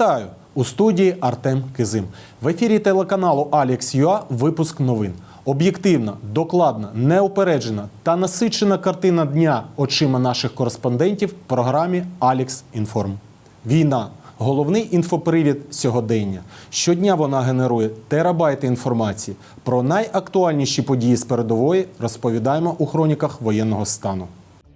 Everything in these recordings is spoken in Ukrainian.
Вітаю у студії Артем Кизим. В ефірі телеканалу Юа випуск новин. Об'єктивна, докладна, неупереджена та насичена картина дня очима наших кореспондентів в програмі Алекс Інформ. Війна головний інфопривід сьогодення. Щодня вона генерує терабайти інформації. Про найактуальніші події з передової розповідаємо у хроніках воєнного стану.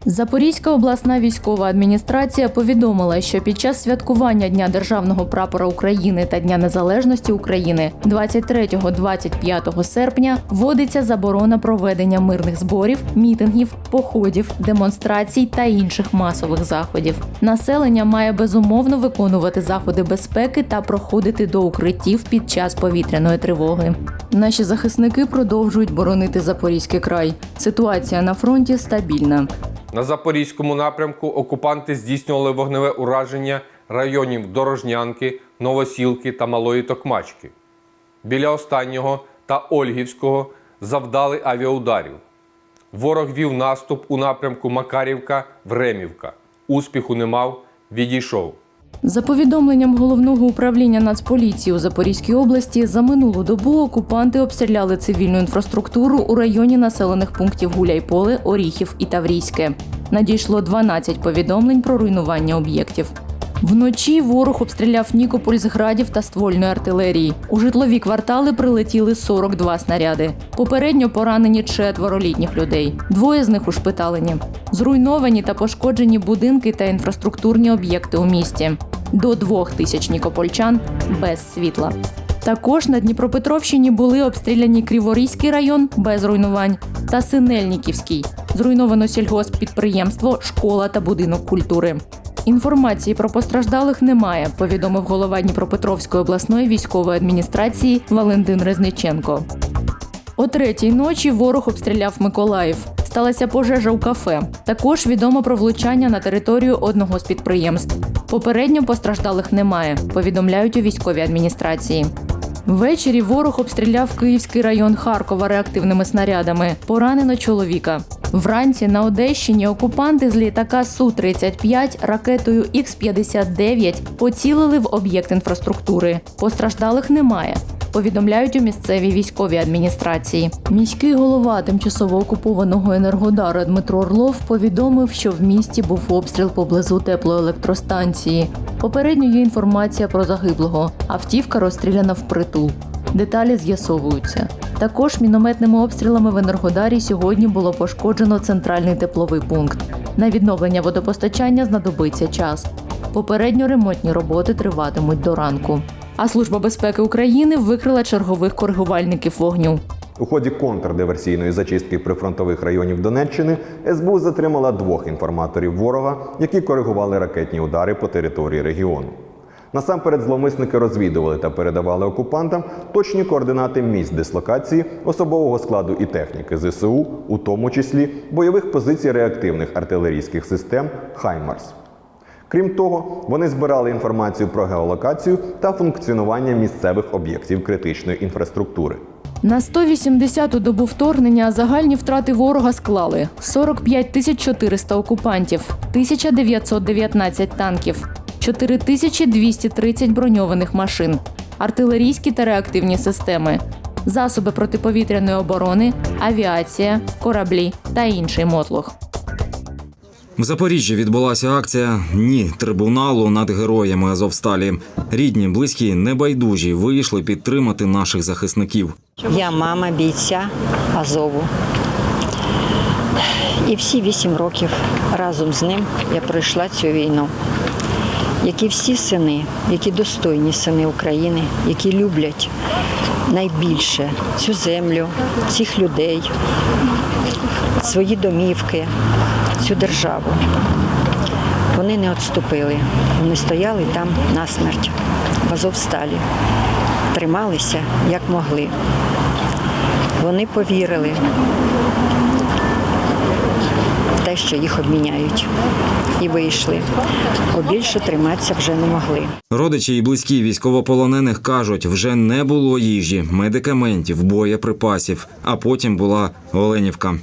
Запорізька обласна військова адміністрація повідомила, що під час святкування Дня державного прапора України та Дня Незалежності України 23-25 серпня вводиться заборона проведення мирних зборів, мітингів, походів, демонстрацій та інших масових заходів. Населення має безумовно виконувати заходи безпеки та проходити до укриттів під час повітряної тривоги. Наші захисники продовжують боронити Запорізький край. Ситуація на фронті стабільна. На запорізькому напрямку окупанти здійснювали вогневе ураження районів Дорожнянки, Новосілки та Малої Токмачки. Біля останнього та Ольгівського завдали авіаударів. Ворог вів наступ у напрямку Макарівка Времівка. Успіху не мав, відійшов. За повідомленням головного управління Нацполіції у Запорізькій області, за минулу добу окупанти обстріляли цивільну інфраструктуру у районі населених пунктів Гуляйполе, Оріхів і Таврійське. Надійшло 12 повідомлень про руйнування об'єктів. Вночі ворог обстріляв Нікополь з градів та ствольної артилерії. У житлові квартали прилетіли 42 снаряди. Попередньо поранені четверо літніх людей. Двоє з них ушпиталені. Зруйновані та пошкоджені будинки та інфраструктурні об'єкти у місті. До двох тисяч нікопольчан без світла. Також на Дніпропетровщині були обстріляні Криворізький район без руйнувань та Синельниківський. Зруйновано сільгосппідприємство, школа та будинок культури. Інформації про постраждалих немає, повідомив голова Дніпропетровської обласної військової адміністрації Валентин Резниченко. О третій ночі ворог обстріляв Миколаїв. Сталася пожежа у кафе. Також відомо про влучання на територію одного з підприємств. Попередньо постраждалих немає, повідомляють у військовій адміністрації. Ввечері ворог обстріляв Київський район Харкова реактивними снарядами. Поранено чоловіка. Вранці на Одещині окупанти з літака Су-35 ракетою Х-59 поцілили в об'єкт інфраструктури. Постраждалих немає. Повідомляють у місцевій військовій адміністрації. Міський голова тимчасово окупованого енергодара Дмитро Орлов повідомив, що в місті був обстріл поблизу теплоелектростанції. Попередньо є інформація про загиблого. Автівка розстріляна впритул. Деталі з'ясовуються. Також мінометними обстрілами в Енергодарі сьогодні було пошкоджено центральний тепловий пункт. На відновлення водопостачання знадобиться час. Попередньо ремонтні роботи триватимуть до ранку. А Служба безпеки України викрила чергових коригувальників вогню. У ході контрдиверсійної зачистки прифронтових районів Донеччини СБУ затримала двох інформаторів ворога, які коригували ракетні удари по території регіону. Насамперед зловмисники розвідували та передавали окупантам точні координати місць дислокації особового складу і техніки ЗСУ, у тому числі бойових позицій реактивних артилерійських систем Хаймарс. Крім того, вони збирали інформацію про геолокацію та функціонування місцевих об'єктів критичної інфраструктури. На 180-ту добу вторгнення загальні втрати ворога склали 45 тисяч 400 окупантів, 1919 танків, 4230 броньованих машин, артилерійські та реактивні системи, засоби протиповітряної оборони, авіація, кораблі та інший мотлох. В Запоріжжі відбулася акція Ні трибуналу над героями Азовсталі. Рідні, близькі, небайдужі вийшли підтримати наших захисників. Я мама бійця Азову. І всі вісім років разом з ним я пройшла цю війну. Як і всі сини, які достойні сини України, які люблять найбільше цю землю, цих людей, свої домівки, цю державу. Вони не відступили. Вони стояли там насмерть, в Азовсталі, трималися як могли. Вони повірили в те, що їх обміняють, і вийшли. Бо більше триматися вже не могли. Родичі і близькі військовополонених кажуть, вже не було їжі, медикаментів, боєприпасів. А потім була Оленівка.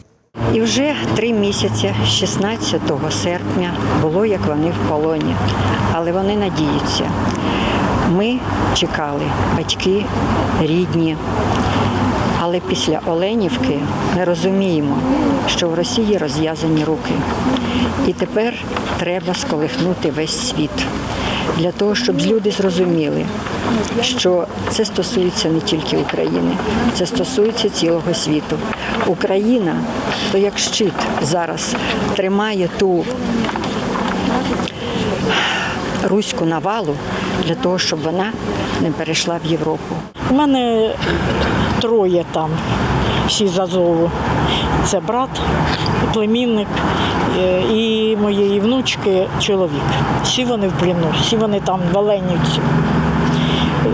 І вже три місяці, 16 серпня, було як вони в полоні, але вони надіються. Ми чекали, батьки, рідні. Але після Оленівки ми розуміємо, що в Росії розв'язані руки. І тепер треба сколихнути весь світ для того, щоб люди зрозуміли, що це стосується не тільки України, це стосується цілого світу. Україна то як щит зараз тримає ту руську навалу для того, щоб вона не перейшла в Європу. У мене троє там, всі з Азову. Це брат, племінник і моєї внучки чоловік. Всі вони в плену, всі вони там в Оленівці. Е,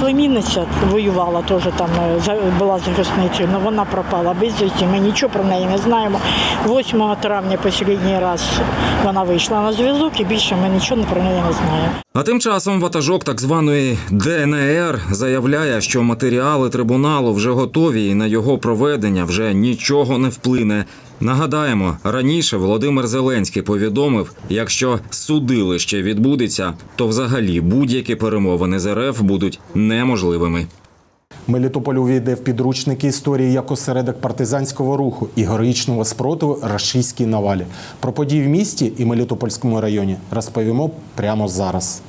Племінниця воювала теж там, е, була захисницею, але вона пропала безвісті. Ми нічого про неї не знаємо. 8 травня останній раз вона вийшла на зв'язок і більше ми нічого про неї не знаємо. А тим часом ватажок так званої ДНР заявляє, що матеріали трибуналу вже готові, і на його проведення вже нічого не вплине. Нагадаємо, раніше Володимир Зеленський повідомив, якщо судилище відбудеться, то взагалі будь-які перемовини з РФ будуть неможливими. Мелітополь увійде в підручники історії як осередок партизанського руху і героїчного спротиву рашистській навалі. Про події в місті і Мелітопольському районі розповімо прямо зараз.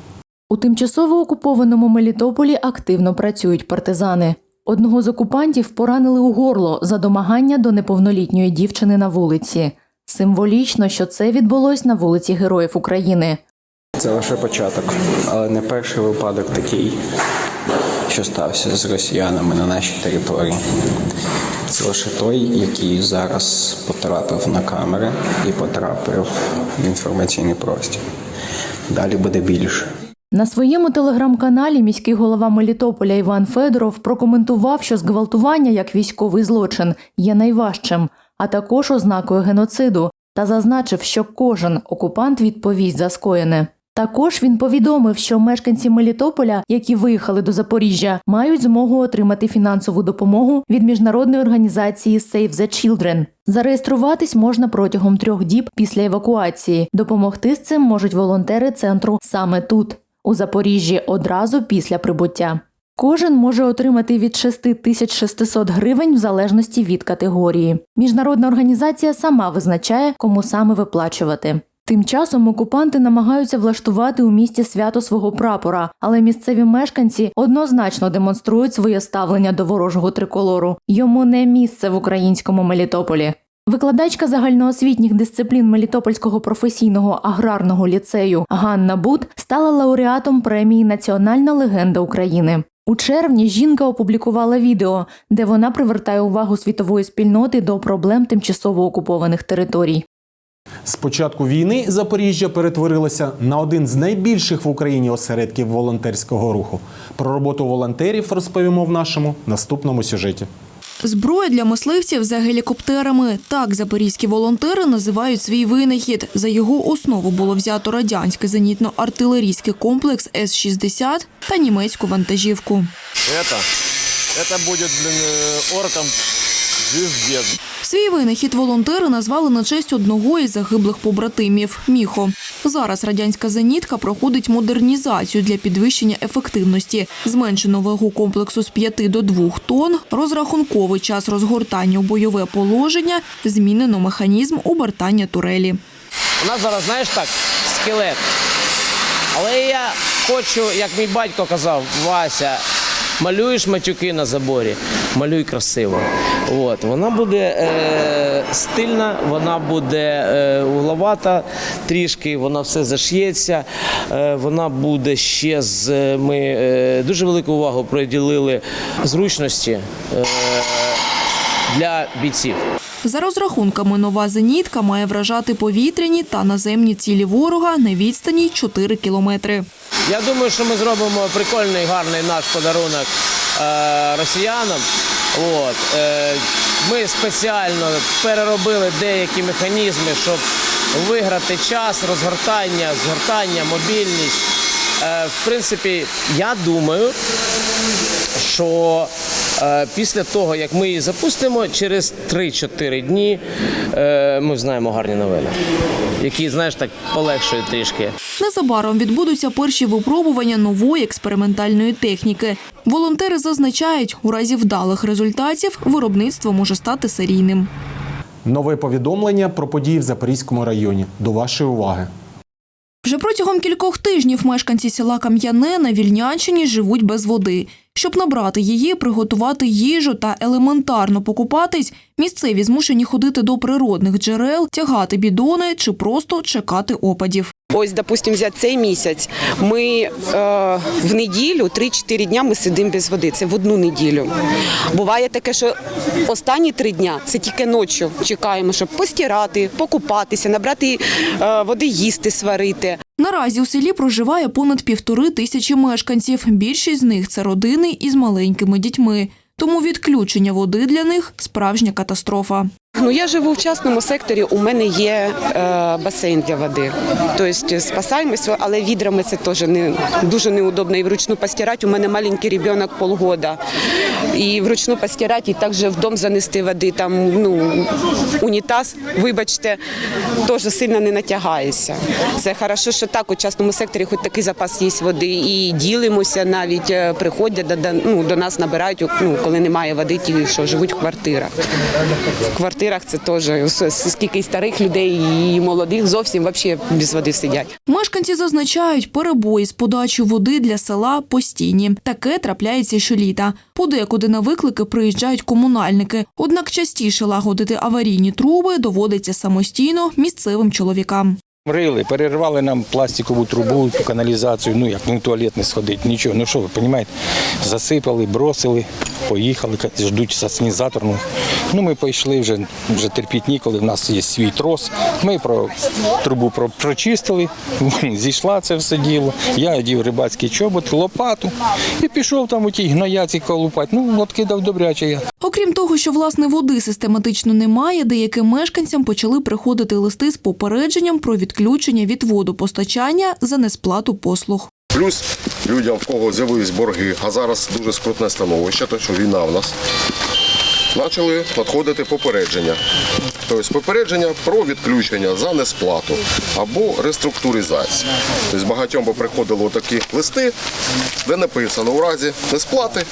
У тимчасово окупованому Мелітополі активно працюють партизани. Одного з окупантів поранили у горло за домагання до неповнолітньої дівчини на вулиці. Символічно, що це відбулось на вулиці Героїв України. Це лише початок, але не перший випадок такий, що стався з росіянами на нашій території. Це лише той, який зараз потрапив на камери і потрапив в інформаційний простір. Далі буде більше. На своєму телеграм-каналі міський голова Мелітополя Іван Федоров прокоментував, що зґвалтування як військовий злочин є найважчим, а також ознакою геноциду, та зазначив, що кожен окупант відповість за скоєне. Також він повідомив, що мешканці Мелітополя, які виїхали до Запоріжжя, мають змогу отримати фінансову допомогу від міжнародної організації Save the Children. Зареєструватись можна протягом трьох діб після евакуації. Допомогти з цим можуть волонтери центру саме тут, у Запоріжжі, одразу після прибуття. Кожен може отримати від 6600 гривень в залежності від категорії. Міжнародна організація сама визначає, кому саме виплачувати. Тим часом окупанти намагаються влаштувати у місті свято свого прапора, але місцеві мешканці однозначно демонструють своє ставлення до ворожого триколору. Йому не місце в українському Мелітополі. Викладачка загальноосвітніх дисциплін Мелітопольського професійного аграрного ліцею Ганна Бут стала лауреатом премії Національна легенда України. У червні жінка опублікувала відео, де вона привертає увагу світової спільноти до проблем тимчасово окупованих територій. З початку війни Запоріжжя перетворилося на один з найбільших в Україні осередків волонтерського руху. Про роботу волонтерів розповімо в нашому наступному сюжеті. Зброя для мисливців за гелікоптерами. Так запорізькі волонтери називають свій винахід. За його основу було взято радянський зенітно-артилерійський комплекс С-60 та німецьку вантажівку. Это, это будет, блин, э, орком звездец. Свій винахід волонтери назвали на честь одного із загиблих побратимів Міхо. Зараз радянська зенітка проходить модернізацію для підвищення ефективності, зменшено вагу комплексу з 5 до 2 тонн, розрахунковий час розгортання у бойове положення, змінено механізм обертання турелі. У нас зараз, знаєш так, скелет. Але я хочу, як мій батько казав, Вася, малюєш матюки на заборі, малюй красиво. От. Вона буде е, стильна, вона буде е, угловата трішки, вона все заш'ється. Е, вона буде ще з. Ми е, дуже велику увагу приділили зручності е, для бійців. За розрахунками, нова зенітка має вражати повітряні та наземні цілі ворога на відстані 4 кілометри. Я думаю, що ми зробимо прикольний, гарний наш подарунок е, росіянам. От, е, ми спеціально переробили деякі механізми, щоб виграти час, розгортання, згортання, мобільність. Е, в принципі, я думаю, що Після того, як ми її запустимо, через 3-4 дні е, ми знаємо гарні новини, які, знаєш, так полегшують трішки. Незабаром відбудуться перші випробування нової експериментальної техніки. Волонтери зазначають, у разі вдалих результатів виробництво може стати серійним. Нове повідомлення про події в Запорізькому районі. До вашої уваги. Вже протягом кількох тижнів мешканці села Кам'яне на Вільнянщині живуть без води. Щоб набрати її, приготувати їжу та елементарно покупатись, місцеві змушені ходити до природних джерел, тягати бідони чи просто чекати опадів. Ось, допустим, взяти цей місяць. Ми е, в неділю 3-4 дня ми сидимо без води. Це в одну неділю. Буває таке, що останні три дня це тільки ночі чекаємо, щоб постирати, покупатися, набрати е, води, їсти, сварити. Наразі у селі проживає понад півтори тисячі мешканців. Більшість з них це родини із маленькими дітьми. Тому відключення води для них справжня катастрофа. Ну я живу в частному секторі. У мене є е, басейн для води. Тобто спасаємося, але відрами це теж не дуже неудобно. І вручну постирати. У мене маленький ребенок полгода. І вручну постирати, і також в дом занести води. Там ну унітаз, вибачте, теж сильно не натягається. Це хорошо, що так у частному секторі хоч такий запас є води. І ділимося навіть е, приходять до, до, ну, до нас набирають, ну, коли немає води, ті, що живуть в квартирах. В квартирах це теж скільки старих людей і молодих зовсім взагалі без води сидять. Мешканці зазначають, перебої з подачею води для села постійні. Таке трапляється щоліта. Подекуди на виклики приїжджають комунальники. Однак частіше лагодити аварійні труби доводиться самостійно місцевим чоловікам. Рили, перервали нам пластикову трубу, каналізацію, ну як ну, туалет не сходить, нічого. Ну що ви розумієте? Засипали, бросили, поїхали, ждуть сасмізатор. Ну, ми пішли вже, вже терпіть ніколи, в нас є свій трос. Ми про трубу про, прочистили, зійшла це все діло. Я одів рибацький чобот, лопату і пішов там у тій гнояці колупати. Ну, от кидав добряче я. Окрім того, що власне води систематично немає, деяким мешканцям почали приходити листи з попередженням про відключення від водопостачання за несплату послуг. Плюс людям, в кого з'явились борги, а зараз дуже скрутне становище, тому що війна в нас. Почали надходити попередження. Тобто попередження про відключення за несплату або реструктуризацію. Тобто багатьом би приходили такі листи, де написано у разі несплати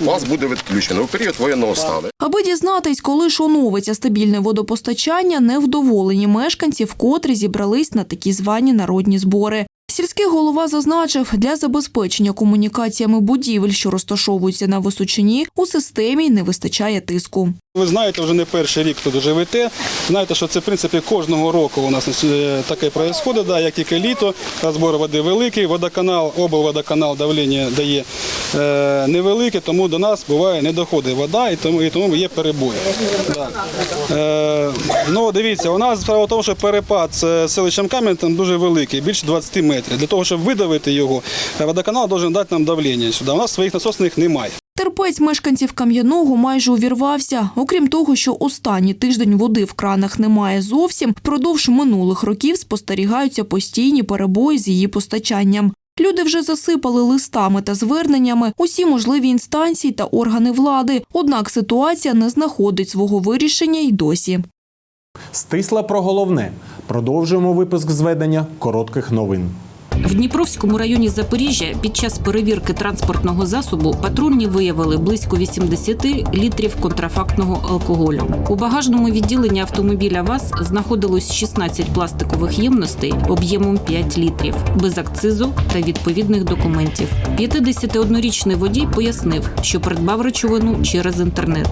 вас буде відключено у період воєнного стану. Аби дізнатись, коли ж стабільне водопостачання, невдоволені мешканці вкотре зібрались на такі звані народні збори. Сільський голова зазначив, для забезпечення комунікаціями будівель, що розташовуються на Височині, у системі не вистачає тиску. Ви знаєте, вже не перший рік тут живете. Знаєте, що це в принципі кожного року у нас е, таке відбувається, да, як тільки літо, розбор води великий, водоканал, облводоканал давлення дає е, невелике, тому до нас буває не доходить вода і тому, і тому є перебої. Да. Е, ну, дивіться, у нас справа в тому, що перепад з селищем Кам'ян дуже великий, більше 20 метрів. Для того, щоб видавити його, е, водоканал має дати нам давлення сюди. У нас своїх насосних немає. Терпець мешканців Кам'яного майже увірвався. Окрім того, що останній тиждень води в кранах немає зовсім, впродовж минулих років спостерігаються постійні перебої з її постачанням. Люди вже засипали листами та зверненнями усі можливі інстанції та органи влади. Однак ситуація не знаходить свого вирішення й досі. Стисла про головне. Продовжуємо випуск зведення коротких новин. В Дніпровському районі Запоріжжя під час перевірки транспортного засобу патрульні виявили близько 80 літрів контрафактного алкоголю. У багажному відділенні автомобіля ВАЗ знаходилось 16 пластикових ємностей об'ємом 5 літрів, без акцизу та відповідних документів. 51-річний водій пояснив, що придбав речовину через інтернет.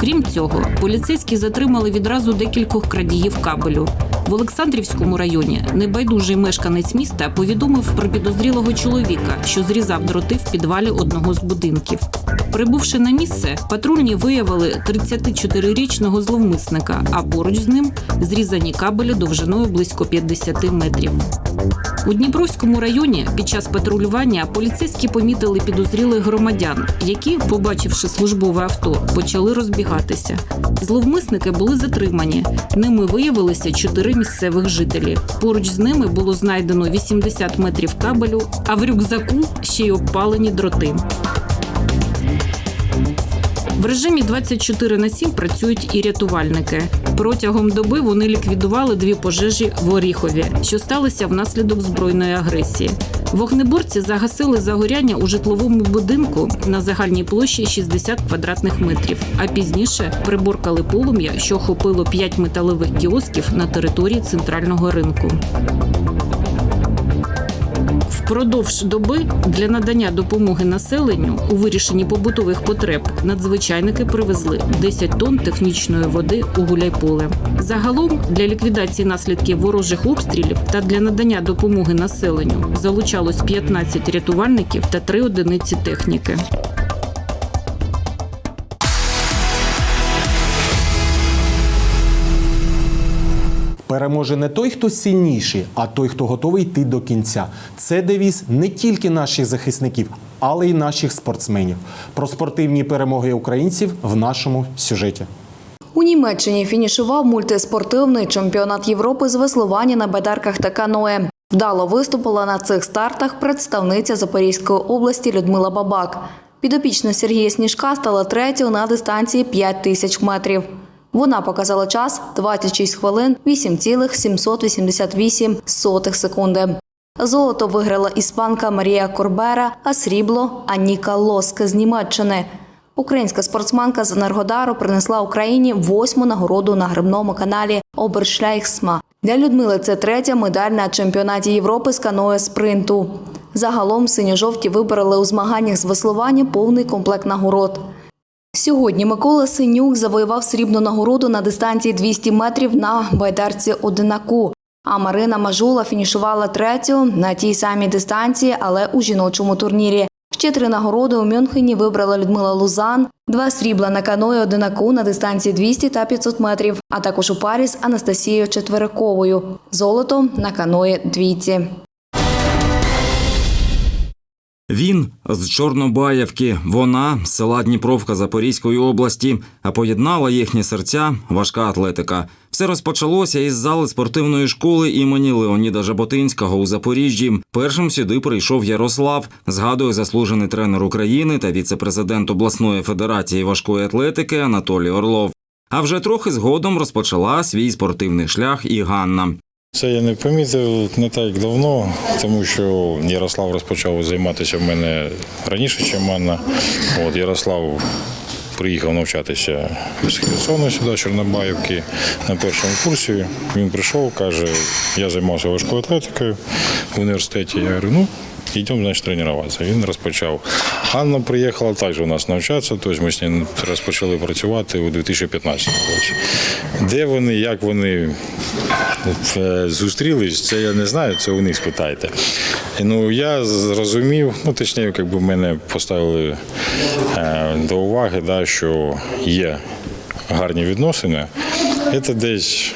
Крім цього, поліцейські затримали відразу декількох крадіїв кабелю. В Олександрівському районі небайдужий мешканець міста повідомив про підозрілого чоловіка, що зрізав дроти в підвалі одного з будинків. Прибувши на місце, патрульні виявили 34-річного зловмисника, а поруч з ним зрізані кабелі довжиною близько 50 метрів. У Дніпровському районі під час патрулювання поліцейські помітили підозрілих громадян, які, побачивши службове авто, почали розбігатися. Зловмисники були затримані. Ними виявилися чотири місцевих жителі. Поруч з ними було знайдено 80 метрів кабелю, а в рюкзаку ще й обпалені дроти. В режимі 24 на 7 працюють і рятувальники. Протягом доби вони ліквідували дві пожежі в Оріхові, що сталися внаслідок збройної агресії. Вогнеборці загасили загоряння у житловому будинку на загальній площі 60 квадратних метрів. А пізніше приборкали полум'я, що охопило 5 металевих кіосків на території центрального ринку. Впродовж доби для надання допомоги населенню у вирішенні побутових потреб надзвичайники привезли 10 тонн технічної води у Гуляйполе. Загалом для ліквідації наслідків ворожих обстрілів та для надання допомоги населенню залучалось 15 рятувальників та 3 одиниці техніки. Переможе не той, хто сильніший, а той, хто готовий йти до кінця. Це девіз не тільки наших захисників, але й наших спортсменів. Про спортивні перемоги українців в нашому сюжеті. У Німеччині фінішував мультиспортивний чемпіонат Європи з веслування на байдарках та каное. Вдало виступила на цих стартах представниця Запорізької області Людмила Бабак. Підопічна Сергія Сніжка стала третьою на дистанції 5 тисяч метрів. Вона показала час 26 хвилин 8,788 секунди. Золото виграла іспанка Марія Корбера, а срібло Аніка Лоске з Німеччини. Українська спортсменка з Енергодару принесла Україні восьму нагороду на грибному каналі Обершляйхсма. Для Людмили це третя медаль на чемпіонаті Європи з каное спринту. Загалом синьо-жовті вибороли у змаганнях з веслування повний комплект нагород. Сьогодні Микола Синюк завоював срібну нагороду на дистанції 200 метрів на байдарці одинаку. А Марина Мажула фінішувала третю на тій самій дистанції, але у жіночому турнірі. Ще три нагороди у Мюнхені вибрала Людмила Лузан, два срібла на каної одинаку на дистанції 200 та 500 метрів, а також у парі з Анастасією Четвериковою. Золото на каної двійці. Він з Чорнобаївки, вона з села Дніпровка Запорізької області, а поєднала їхні серця важка атлетика. Все розпочалося із зали спортивної школи імені Леоніда Жаботинського у Запоріжжі. Першим сюди прийшов Ярослав, згадує заслужений тренер України та віце-президент обласної федерації важкої атлетики Анатолій Орлов. А вже трохи згодом розпочала свій спортивний шлях і Ганна. Це я не помітив не так давно, тому що Ярослав розпочав займатися в мене раніше, ніж Анна. От Ярослав приїхав навчатися з Херсону сюди, Чорнобаївки, на першому курсі. Він прийшов, каже, я займався важкою атлетикою в університеті. Я говорю, ну. Йдемо, значить, тренуватися. Він розпочав. Анна приїхала також у нас навчатися, тобто ми з ним розпочали працювати у 2015 році. Де вони, як вони е, зустрілись, це я не знаю, це у них спитайте. Ну, я зрозумів, ну точніше, якби мене поставили е, до уваги, да, що є гарні відносини. Це десь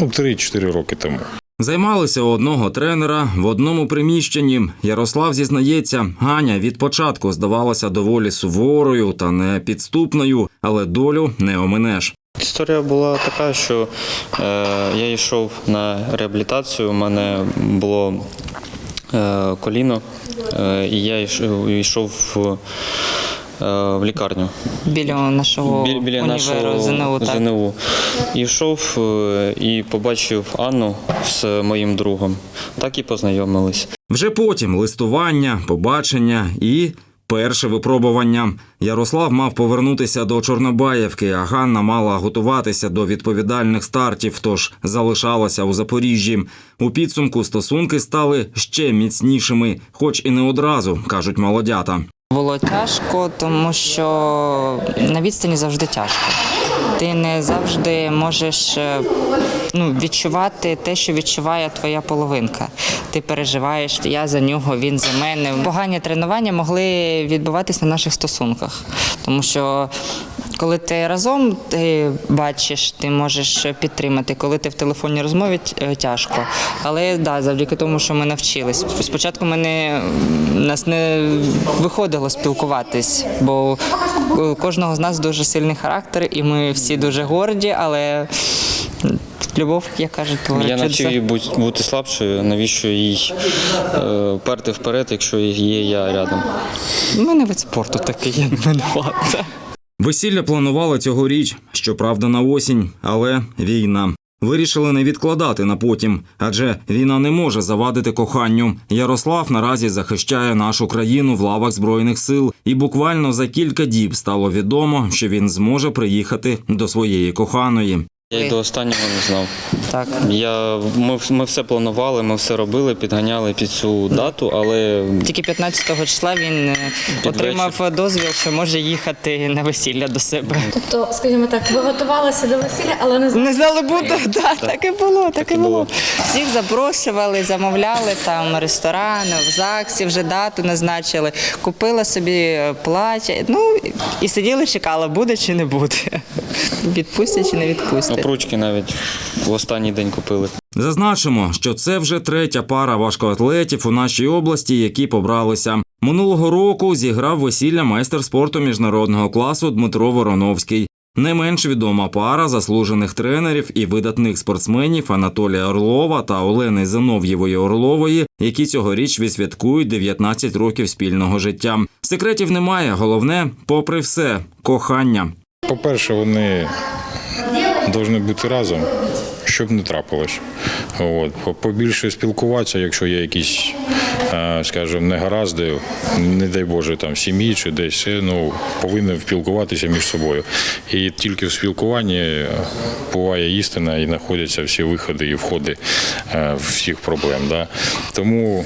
ну, 3-4 роки тому. Займалися у одного тренера в одному приміщенні. Ярослав зізнається, Ганя від початку здавалася доволі суворою та непідступною, але долю не оминеш. Історія була така, що е, я йшов на реабілітацію, у мене було е, коліно, е, і я йшов, йшов в, е, лікарню. Біля нашого Бі- біля універу нашого ЗНУ, так? ЗНУ. Йшов е, і побачив Анну з моїм другом. Так і познайомились. Вже потім листування, побачення і перше випробування. Ярослав мав повернутися до Чорнобаївки, а Ганна мала готуватися до відповідальних стартів, тож залишалася у Запоріжжі. У підсумку стосунки стали ще міцнішими, хоч і не одразу, кажуть молодята. Було тяжко, тому що на відстані завжди тяжко. Ти не завжди можеш е, ну, відчувати те, що відчуває твоя половинка. Ти переживаєш, я за нього, він за мене. Погані тренування могли відбуватись на наших стосунках, тому що коли ти разом ти бачиш, ти можеш підтримати. Коли ти в телефонній розмові е, тяжко. Але да, завдяки тому, що ми навчились. Спочатку ми не, нас не виходило спілкуватись, бо у кожного з нас дуже сильний характер, і ми всі дуже горді, але любов, як кажуть, Я навчив її бути слабшою, навіщо їй е, перти вперед, якщо є я рядом. У мене вид спорту такий, я не винувата. Весілля планували цьогоріч, щоправда, на осінь, але війна. Вирішили не відкладати на потім, адже війна не може завадити коханню. Ярослав наразі захищає нашу країну в лавах збройних сил, і буквально за кілька діб стало відомо, що він зможе приїхати до своєї коханої. Я й до останнього не знав. Так. Я, ми, ми все планували, ми все робили, підганяли під цю дату, але Тільки 15 числа він е, отримав дозвіл, що може їхати на весілля до себе. Тобто, скажімо так, ви готувалися до весілля, але не знали. Не знали буде, так, так і було, так і було. Всіх запрошували, замовляли там ресторани, в ЗАГСі вже дату назначили. Купила собі е, плаття. Ну і сиділи, чекали, буде чи не буде. Відпустять чи не відпустять. Обручки навіть в останній день купили. Зазначимо, що це вже третя пара важкоатлетів у нашій області, які побралися. Минулого року зіграв весілля майстер спорту міжнародного класу Дмитро Вороновський. Не менш відома пара заслужених тренерів і видатних спортсменів Анатолія Орлова та Олени Зинов'євої Орлової, які цьогоріч відсвяткують 19 років спільного життя. Секретів немає. Головне, попри все, кохання. По-перше, вони повинні бути разом, щоб не трапилось. От. По- Побільше спілкуватися, якщо є якісь, е, скажімо, негаразди, не дай Боже, там сім'ї чи десь, ну, повинні спілкуватися між собою. І тільки в спілкуванні е, буває істина і знаходяться всі виходи і входи е, всіх проблем. Да? Тому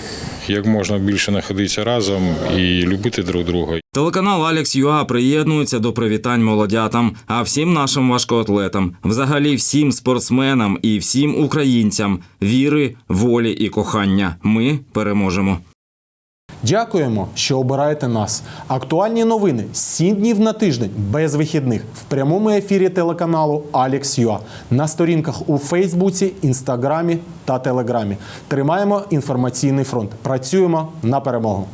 як можна більше знаходитися разом і любити друг друга. Телеканал Алекс Юа приєднується до привітань молодятам, а всім нашим важкоатлетам, взагалі всім спортсменам і всім українцям віри, волі і кохання. Ми переможемо. Дякуємо, що обираєте нас. Актуальні новини 7 днів на тиждень без вихідних в прямому ефірі телеканалу Alex.ua на сторінках у Фейсбуці, Інстаграмі та Телеграмі. Тримаємо інформаційний фронт. Працюємо на перемогу.